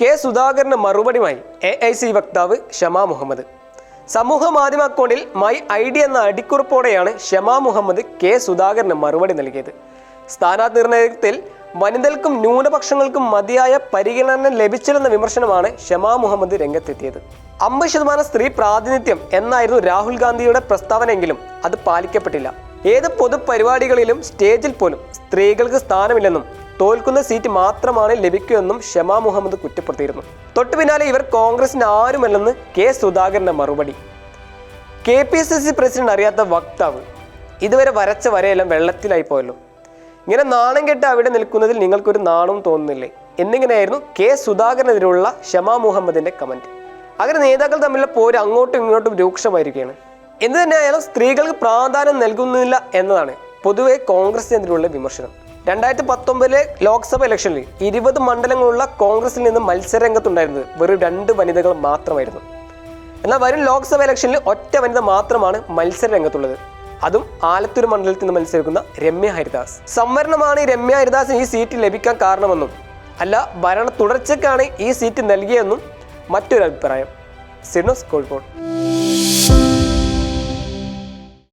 K സുധാകരന് മറുപടിയുമായി A I C വക്താവ് ഷമാ മുഹമ്മദ്. സമൂഹ മാധ്യമ അക്കൗണ്ടിൽ മൈ ഐ ഡി എന്ന അടിക്കുറിപ്പോടെയാണ് ഷമാ മുഹമ്മദ് കെ സുധാകരന് മറുപടി നൽകിയത്. സ്ഥാനാർത്ഥി നിർണയത്തിൽ വനിതകൾക്കും ന്യൂനപക്ഷങ്ങൾക്കും മതിയായ പരിഗണന ലഭിച്ചില്ലെന്ന വിമർശനമാണ് ഷമാ മുഹമ്മദ് രംഗത്തെത്തിയത്. അമ്പത് ശതമാനം സ്ത്രീ പ്രാതിനിധ്യം എന്നായിരുന്നു രാഹുൽ ഗാന്ധിയുടെ പ്രസ്താവനയെങ്കിലും അത് പാലിക്കപ്പെട്ടില്ല. ഏത് പൊതുപരിപാടികളിലും സ്റ്റേജിൽ പോലും സ്ത്രീകൾക്ക് സ്ഥാനമില്ലെന്നും തോൽക്കുന്ന സീറ്റ് മാത്രമാണ് ലഭിക്കുകയെന്നും ഷമാ മുഹമ്മദ് കുറ്റപ്പെടുത്തിയിരുന്നു. തൊട്ടു പിന്നാലെ ഇവർ കോൺഗ്രസിന് ആരുമല്ലെന്ന് കെ സുധാകരന്റെ മറുപടി. K P C C president അറിയാത്ത വക്താവ് ഇതുവരെ വരച്ച വരെയെല്ലാം വെള്ളത്തിലായി പോയല്ലോ. ഇങ്ങനെ നാണം കെട്ട് അവിടെ നിൽക്കുന്നതിൽ നിങ്ങൾക്കൊരു നാണവും തോന്നുന്നില്ലേ? എന്നിങ്ങനെയായിരുന്നു കെ സുധാകരനെതിരെയുള്ള ഷമാ മുഹമ്മദിന്റെ കമന്റ്. അങ്ങനെ നേതാക്കൾ തമ്മിലുള്ള പോര് അങ്ങോട്ടും ഇങ്ങോട്ടും രൂക്ഷമായിരിക്കുകയാണ്. എന്ത് തന്നെയായാലും സ്ത്രീകൾക്ക് പ്രാധാന്യം നൽകുന്നില്ല എന്നതാണ് പൊതുവെ കോൺഗ്രസിനെതിരെയുള്ള വിമർശനം. രണ്ടായിരത്തി പത്തൊമ്പതിലെ ലോക്സഭ ഇലക്ഷനിൽ ഇരുപത് മണ്ഡലങ്ങളുള്ള കോൺഗ്രസിൽ നിന്ന് മത്സരരംഗത്തുണ്ടായിരുന്നത് വെറും രണ്ട് വനിതകൾ മാത്രമായിരുന്നു. എന്നാൽ വരും ലോക്സഭ ഇലക്ഷനിൽ ഒറ്റ വനിത മാത്രമാണ് മത്സര രംഗത്തുള്ളത് അതും ആലത്തൂർ മണ്ഡലത്തിൽ നിന്ന് മത്സരിക്കുന്ന രമ്യ ഹരിദാസ്. സംവരണമാണ് രമ്യ ഹരിദാസിന് ഈ സീറ്റ് ലഭിക്കാൻ കാരണമെന്നും അല്ല ഭരണ തുടർച്ചയ്ക്കാണ് ഈ സീറ്റ് നൽകിയതെന്നും മറ്റൊരു അഭിപ്രായം സിനോസ് കോഴിക്കോട്.